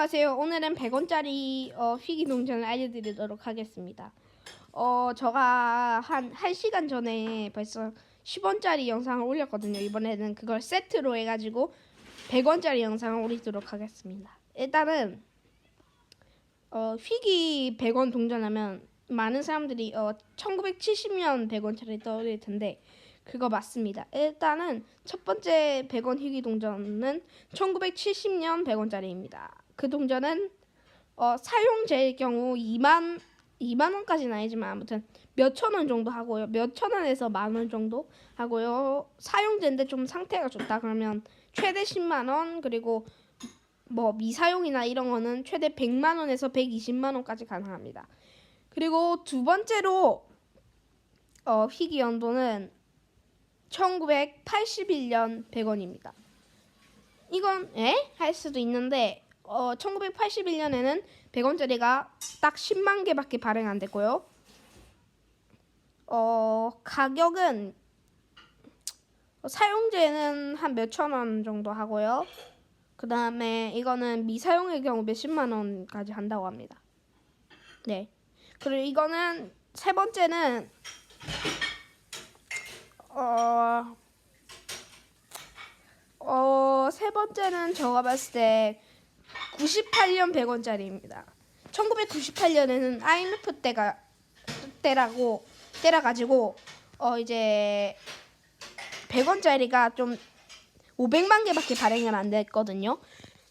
안녕하세요. 오늘은 100원짜리 어, 휘기 동전을 알려드리도록 하겠습니다. 어, 제가 한 1시간 전에 벌써 10원짜리 영상을 올렸거든요. 이번에는 그걸 세트로 해가지고 100원짜리 영상을 올리도록 하겠습니다. 일단은 어, 휘기 100원 동전하면 많은 사람들이 어, 1970년 100원짜리 떠올릴 텐데 그거 맞습니다. 일단은 첫 번째 100원 희귀 동전은 1970년 100원짜리입니다. 그 동전은 어, 사용제일 경우 2만 2만 원까지는 아니지만 아무튼 몇천 원 정도 하고요. 몇천 원에서 만 원 정도 하고요. 사용제인데 좀 상태가 좋다 그러면 최대 10만 원 그리고 뭐 미사용이나 이런 거는 최대 100만 원에서 120만 원까지 가능합니다. 그리고 두 번째로 어, 희귀 연도는 1981년 100원입니다. 이건 에? 할 수도 있는데 어, 1981년에는 100원짜리가 딱 10만 개밖에 발행 안 됐고요. 어, 가격은 사용제는 한 몇천 원 정도 하고요. 그 다음에 이거는 미사용의 경우 몇십만 원까지 한다고 합니다. 네. 그리고 이거는 세 번째는 어, 어, 세 번째는 제가 봤을 때 98년 100원짜리입니다. 1998년에는 IMF 때가 때라고 때라 가지고 어 이제 100원짜리가 좀 500만 개밖에 발행을 안 됐거든요.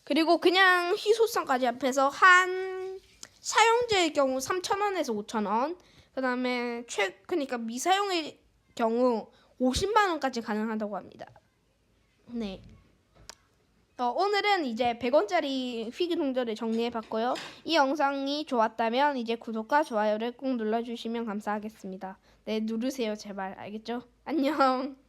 그리고 그냥 희소성까지 합해서 한 사용제의 경우 3,000원에서 5,000원. 그다음에 최 그러니까 미사용의 경우 50만 원까지 가능하다고 합니다. 네. 어, 오늘은 이제 100원짜리 휘기 동전을 정리해 봤고요. 이 영상이 좋았다면 이제 구독과 좋아요를 꼭 눌러주시면 감사하겠습니다. 네, 누르세요, 제발. 알겠죠? 안녕.